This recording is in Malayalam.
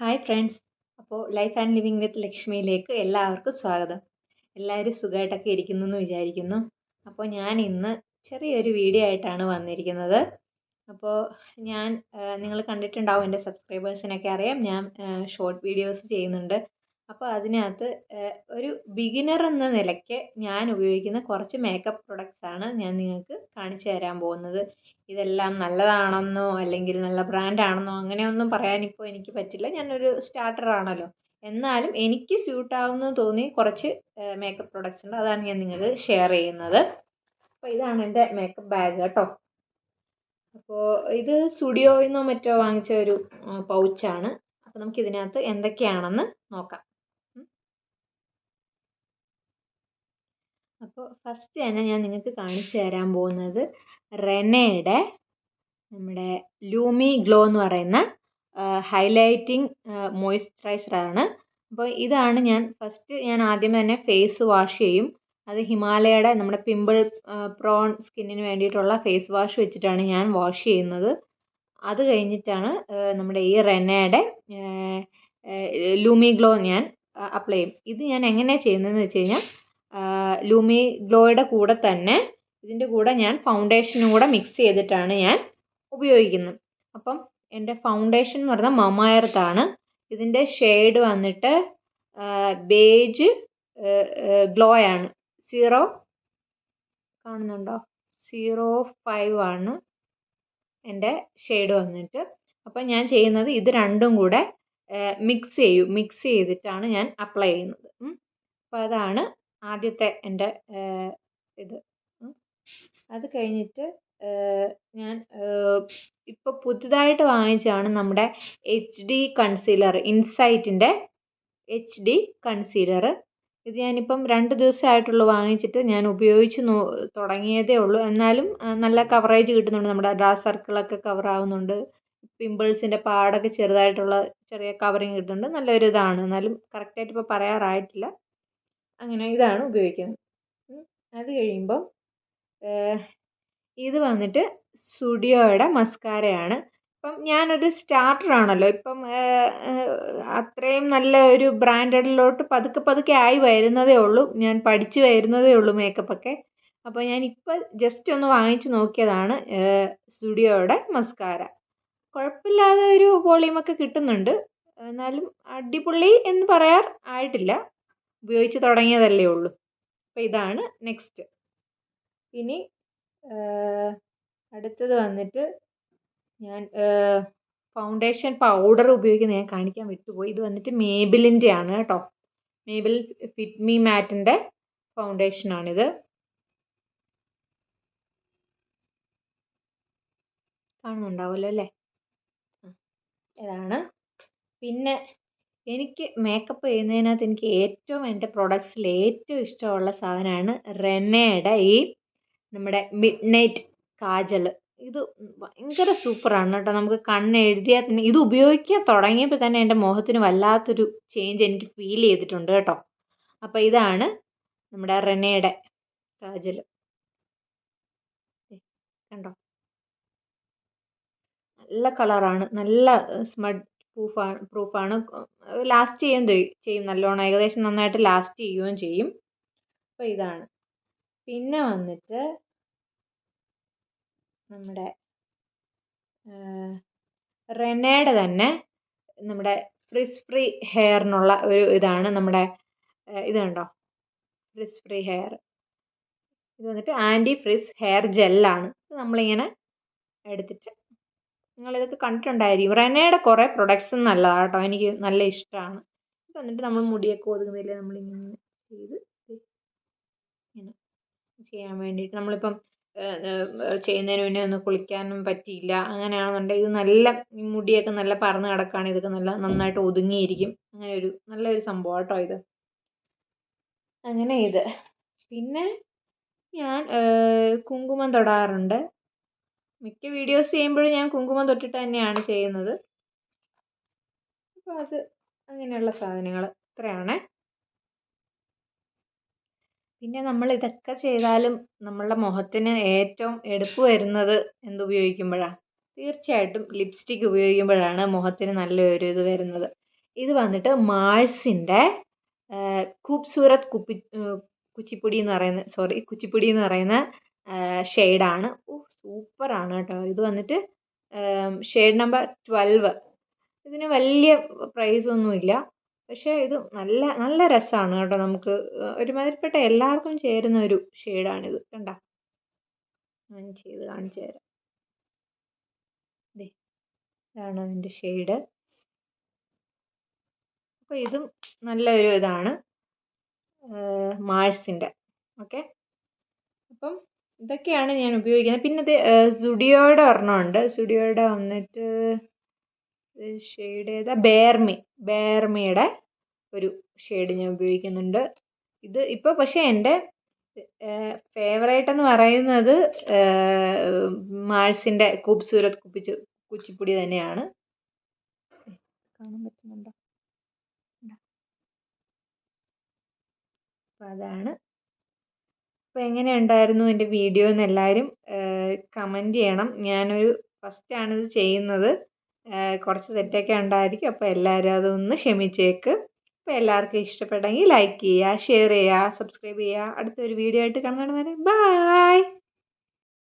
ഹായ് ഫ്രണ്ട്സ് അപ്പോൾ ലൈഫ് ആൻഡ് ലിവിങ് വിത്ത് ലക്ഷ്മിയിലേക്ക് എല്ലാവർക്കും സ്വാഗതം. എല്ലാവരും സുഖമായിട്ടൊക്കെ ഇരിക്കുന്നു എന്ന് വിചാരിക്കുന്നു. അപ്പോൾ ഞാൻ ഇന്ന് ചെറിയൊരു വീഡിയോ ആയിട്ടാണ് വന്നിരിക്കുന്നത്. അപ്പോൾ ഞാൻ നിങ്ങൾ കണ്ടിട്ടുണ്ടാവും എന്റെ സബ്സ്ക്രൈബേഴ്സിനൊക്കെ അറിയാം. ഞാൻ ഷോർട്ട് വീഡിയോസ് ചെയ്യുന്നുണ്ട്. അപ്പോൾ അതിനകത്ത് ഒരു ബിഗിനർ എന്ന നിലയ്ക്ക് ഞാൻ ഉപയോഗിക്കുന്ന കുറച്ച് മേക്കപ്പ് പ്രൊഡക്ട്സ് ആണ് ഞാൻ നിങ്ങൾക്ക് കാണിച്ചു തരാൻ പോകുന്നത്. ഇതെല്ലാം നല്ലതാണെന്നോ അല്ലെങ്കിൽ നല്ല ബ്രാൻഡാണെന്നോ അങ്ങനെയൊന്നും പറയാനിപ്പോൾ എനിക്ക് പറ്റില്ല. ഞാനൊരു സ്റ്റാർട്ടറാണല്ലോ. എന്നാലും എനിക്ക് സ്യൂട്ട് ആവുമെന്ന് തോന്നി കുറച്ച് മേക്കപ്പ് പ്രൊഡക്ട്സ് ഉണ്ട്. അതാണ് ഞാൻ നിങ്ങൾക്ക് ഷെയർ ചെയ്യുന്നത്. അപ്പോൾ ഇതാണ് എന്റെ മേക്കപ്പ് ബാഗ് കേട്ടോ. അപ്പോൾ ഇത് സ്റ്റുഡിയോയിൽ നിന്നോ മറ്റോ വാങ്ങിച്ച ഒരു പൗച്ചാണ് അപ്പോൾ നമുക്ക് ഇതിനകത്ത് എന്തൊക്കെയാണെന്ന് നോക്കാം. അപ്പോൾ ഫസ്റ്റ് തന്നെ ഞാൻ നിങ്ങൾക്ക് കാണിച്ചു തരാൻ പോകുന്നത് റെനയുടെ നമ്മുടെ ലൂമി ഗ്ലോ എന്ന് പറയുന്ന ഹൈലൈറ്റിംഗ് മോയ്സ്ചറൈസറാണ് അപ്പോൾ ഇതാണ് ഞാൻ ഫസ്റ്റ് ഞാൻ ആദ്യം തന്നെ ഫേസ് വാഷ് ചെയ്യും. അത് ഹിമാലയയുടെ നമ്മുടെ പിമ്പിൾ പ്രോൺ സ്കിന്നിന് വേണ്ടിയിട്ടുള്ള ഫേസ് വാഷ് വെച്ചിട്ടാണ് ഞാൻ വാഷ് ചെയ്യുന്നത്. അത് കഴിഞ്ഞിട്ടാണ് നമ്മുടെ ഈ റെനയുടെ ലൂമി ഗ്ലോ ഞാൻ അപ്ലൈ ചെയ്യും. ഇത് ഞാൻ എങ്ങനെയാണ് ചെയ്യുന്നതെന്ന് വെച്ച് കഴിഞ്ഞാൽ ലൂമി ഗ്ലോയുടെ കൂടെ തന്നെ ഇതിന്റെ കൂടെ ഞാൻ ഫൗണ്ടേഷനും കൂടെ മിക്സ് ചെയ്തിട്ടാണ് ഞാൻ ഉപയോഗിക്കുന്നത്. അപ്പം എന്റെ ഫൗണ്ടേഷൻ എന്ന് പറയുന്നത് മമായർത്താണ് ഇതിന്റെ ഷെയ്ഡ് വന്നിട്ട് ബേജ് ഗ്ലോ ആണ് സീറോ കാണുന്നുണ്ടോ? സീറോ ഫൈവ് ആണ് എന്റെ ഷെയ്ഡ് വന്നിട്ട്. അപ്പം ഞാൻ ചെയ്യുന്നത് ഇത് രണ്ടും കൂടെ മിക്സ് ചെയ്യും. മിക്സ് ചെയ്തിട്ടാണ് ഞാൻ അപ്ലൈ ചെയ്യുന്നത്. അപ്പോൾ അതാണ് ആദ്യത്തെ എന്റെ ഇത്. അത് കഴിഞ്ഞിട്ട് ഞാൻ ഇപ്പോൾ പുതുതായിട്ട് വാങ്ങിച്ചതാണ് നമ്മുടെ എച്ച് ഡി കൺസീലർ ഇൻസൈറ്റിന്റെ എച്ച് ഡി കൺസീലർ. ഇത് ഞാനിപ്പം രണ്ട് ദിവസമായിട്ടുള്ളൂ വാങ്ങിച്ചിട്ട് ഞാൻ ഉപയോഗിച്ച് നോ തുടങ്ങിയതേ ഉള്ളൂ. എന്നാലും നല്ല കവറേജ് കിട്ടുന്നുണ്ട്. നമ്മുടെ ഡാർക്ക് സർക്കിളൊക്കെ കവർ ആവുന്നുണ്ട് പിമ്പിൾസിന്റെ പാടൊക്കെ ചെറുതായിട്ടുള്ള ചെറിയ കവറിങ് കിട്ടുന്നുണ്ട്. നല്ലൊരു ഇതാണ് എന്നാലും കറക്റ്റായിട്ട് ഇപ്പോൾ പറയാറായിട്ടില്ല. അങ്ങനെ ഇതാണ് ഉപയോഗിക്കുന്നത്. അത് കഴിയുമ്പം ഇത് വന്നിട്ട് സ്റ്റുഡിയോയുടെ മസ്കാരയാണ്. ഇപ്പം ഞാനൊരു സ്റ്റാർട്ടറാണല്ലോ. ഇപ്പം അത്രയും നല്ല ഒരു ബ്രാൻഡഡിലോട്ട് പതുക്കെ പതുക്കെ ആയി വരുന്നതേ ഉള്ളൂ. ഞാൻ പഠിച്ചു വരുന്നതേ ഉള്ളൂ മേക്കപ്പൊക്കെ. അപ്പോൾ ഞാൻ ഇപ്പം ജസ്റ്റ് ഒന്ന് വാങ്ങിച്ച് നോക്കിയതാണ് സ്റ്റുഡിയോയുടെ മസ്കാര. കുഴപ്പമില്ലാതെ ഒരു വോളിയമൊക്കെ കിട്ടുന്നുണ്ട്. എന്നാലും അടിപൊളി എന്ന് പറയാൻ ആയിട്ടില്ല. ഉപയോഗിച്ച് തുടങ്ങിയതല്ലേ ഉള്ളൂ. അപ്പോൾ ഇതാണ് നെക്സ്റ്റ് ഇനി അടുത്തത് വന്നിട്ട് ഞാൻ ഫൗണ്ടേഷൻ പൗഡർ ഉപയോഗിക്കുന്നത് ഞാൻ കാണിക്കാൻ വിട്ടുപോയി. ഇത് വന്നിട്ട് മേബിലിന്റെ ആണ് കേട്ടോ. മേബിൽ ഫിറ്റ് മീ മാറ്റിന്റെ ഫൗണ്ടേഷനാണിത് കാണുന്നുണ്ടാവുമല്ലോ അല്ലേ? ഇതാണ്. പിന്നെ എനിക്ക് മേക്കപ്പ് ചെയ്യുന്നതിനകത്ത് എനിക്ക് ഏറ്റവും എന്റെ പ്രൊഡക്ട്സിൽ ഏറ്റവും ഇഷ്ടമുള്ള സാധനമാണ് റെനയുടെ ഈ നമ്മുടെ മിഡ് നൈറ്റ് കാജൽ. ഇത് ഭയങ്കര സൂപ്പറാണ് കേട്ടോ. നമുക്ക് കണ്ണ് എഴുതിയാൽ തന്നെ ഇത് ഉപയോഗിക്കാൻ തുടങ്ങിയപ്പോൾ തന്നെ എന്റെ മുഖത്തിന് വല്ലാത്തൊരു ചേഞ്ച് എനിക്ക് ഫീൽ ചെയ്തിട്ടുണ്ട് കേട്ടോ. അപ്പോൾ ഇതാണ് നമ്മുടെ റെനയുടെ കാജൽ. കണ്ടോ? നല്ല കളറാണ് നല്ല സ്മഡ് പ്രൂഫാണ് പ്രൂഫാണ്. ലാസ്റ്റ് ചെയ്യും ചെയ്യും. നല്ലോണം ഏകദേശം നന്നായിട്ട് ലാസ്റ്റ് ചെയ്യുകയും ചെയ്യും. അപ്പോൾ ഇതാണ്. പിന്നെ വന്നിട്ട് നമ്മുടെ റെനേഡ് തന്നെ നമ്മുടെ ഫ്രിസ് ഫ്രീ ഹെയറിനുള്ള ഒരു ഇതാണ് നമ്മുടെ ഇത് കണ്ടോ? Frizz free hair. ഇത് വന്നിട്ട് ആന്റി ഫ്രിസ് ഹെയർ ജെല്ലാണ്. നമ്മളിങ്ങനെ എടുത്തിട്ട് നിങ്ങളിതൊക്കെ കണ്ടിട്ടുണ്ടായിരിക്കും. റെനയുടെ കുറേ പ്രൊഡക്ട്സ് നല്ലതാണ് കേട്ടോ. എനിക്ക് നല്ല ഇഷ്ടമാണ് എന്നിട്ട് നമ്മൾ മുടിയൊക്കെ ഒതുങ്ങുന്നില്ല നമ്മളിങ്ങനെ ചെയ്ത് ചെയ്യാൻ വേണ്ടിയിട്ട് നമ്മളിപ്പം ചെയ്യുന്നതിന് മുന്നേ ഒന്ന് കുളിക്കാനും പറ്റിയില്ല. അങ്ങനെയാണെന്നുണ്ടെങ്കിൽ ഇത് നല്ല മുടിയൊക്കെ നല്ല പറന്ന് കിടക്കുകയാണെങ്കിൽ ഇതൊക്കെ നല്ല നന്നായിട്ട് ഒതുങ്ങിയിരിക്കും. അങ്ങനെ ഒരു നല്ലൊരു സംഭവം കേട്ടോ ഇത്. അങ്ങനെ ഇത്. പിന്നെ ഞാൻ കുങ്കുമം തൊടാറുണ്ട്. മിക്ക വീഡിയോസ് ചെയ്യുമ്പോഴും ഞാൻ കുങ്കുമം തൊട്ടിട്ട് തന്നെയാണ് ചെയ്യുന്നത്. അപ്പോൾ അത് അങ്ങനെയുള്ള സാധനങ്ങൾ ഇത്രയാണ്. പിന്നെ നമ്മൾ ഇതൊക്കെ ചെയ്താലും നമ്മളുടെ മുഖത്തിന് ഏറ്റവും എടുപ്പ് വരുന്നത് എന്തുപയോഗിക്കുമ്പോഴാണ് തീർച്ചയായിട്ടും ലിപ്സ്റ്റിക് ഉപയോഗിക്കുമ്പോഴാണ് മുഖത്തിന് നല്ലൊരു ഇത് വരുന്നത്. ഇത് വന്നിട്ട് മാൾസിന്റെ ഖൂബ്സൂരത് കുപ്പി കുച്ചിപ്പുടി എന്ന് പറയുന്ന സോറി കുച്ചിപ്പുടി എന്ന് പറയുന്ന ഷെയ്ഡാണ് സൂപ്പറാണ് കേട്ടോ. ഇത് വന്നിട്ട് ഷെയ്ഡ് നമ്പർ ട്വൽവ്. ഇതിന് വലിയ പ്രൈസൊന്നുമില്ല. പക്ഷേ ഇത് നല്ല നല്ല രസമാണ് കേട്ടോ നമുക്ക്. ഒരുമാതിരിപ്പെട്ട എല്ലാവർക്കും ചേരുന്ന ഒരു ഷെയ്ഡാണിത്. കണ്ട? ഞാൻ ചെയ്ത് കാണിച്ചു തരാം. ഇതാണ് അതിന്റെ ഷെയ്ഡ്. അപ്പോൾ ഇതും നല്ലൊരു ഇതാണ് മാഴ്സിന്റെ. ഓക്കെ? അപ്പം ഇതൊക്കെയാണ് ഞാൻ ഉപയോഗിക്കുന്നത്. പിന്നെ ഇത് സുഡിയോയുടെ ഒരെണ്ണമുണ്ട് സുഡിയോയുടെ വന്നിട്ട് ഷെയ്ഡ് ഏതാ ബേർമി ബേർമിയുടെ ഒരു ഷെയ്ഡ് ഞാൻ ഉപയോഗിക്കുന്നുണ്ട്. ഇത് ഇപ്പോൾ പക്ഷേ എന്റെ ഫേവറേറ്റ് എന്ന് പറയുന്നത് മാൾസിന്റെ ഖൂബ്സൂരത് കുപ്പിച്ച് കുച്ചിപ്പുടി തന്നെയാണ്. കാണാൻ പറ്റുന്നുണ്ടോ? അപ്പോൾ അതാണ്. അപ്പോൾ എങ്ങനെ ഉണ്ടായിരുന്നു എന്റെ വീഡിയോ എന്ന് എല്ലാവരും കമന്റ് ചെയ്യണം. ഞാനൊരു ഫസ്റ്റാണ് ഇത് ചെയ്യുന്നത്. കുറച്ച് തെറ്റൊക്കെ ഉണ്ടായിരിക്കും. അപ്പോൾ എല്ലാവരും അതൊന്ന് ക്ഷമിച്ചേക്ക്. അപ്പോൾ എല്ലാവർക്കും ഇഷ്ടപ്പെട്ടെങ്കിൽ ലൈക്ക് ചെയ്യുക ഷെയർ ചെയ്യുക സബ്സ്ക്രൈബ് ചെയ്യുക. അടുത്തൊരു വീഡിയോ ആയിട്ട് കാണുന്നതാണ് വരെ ബായ്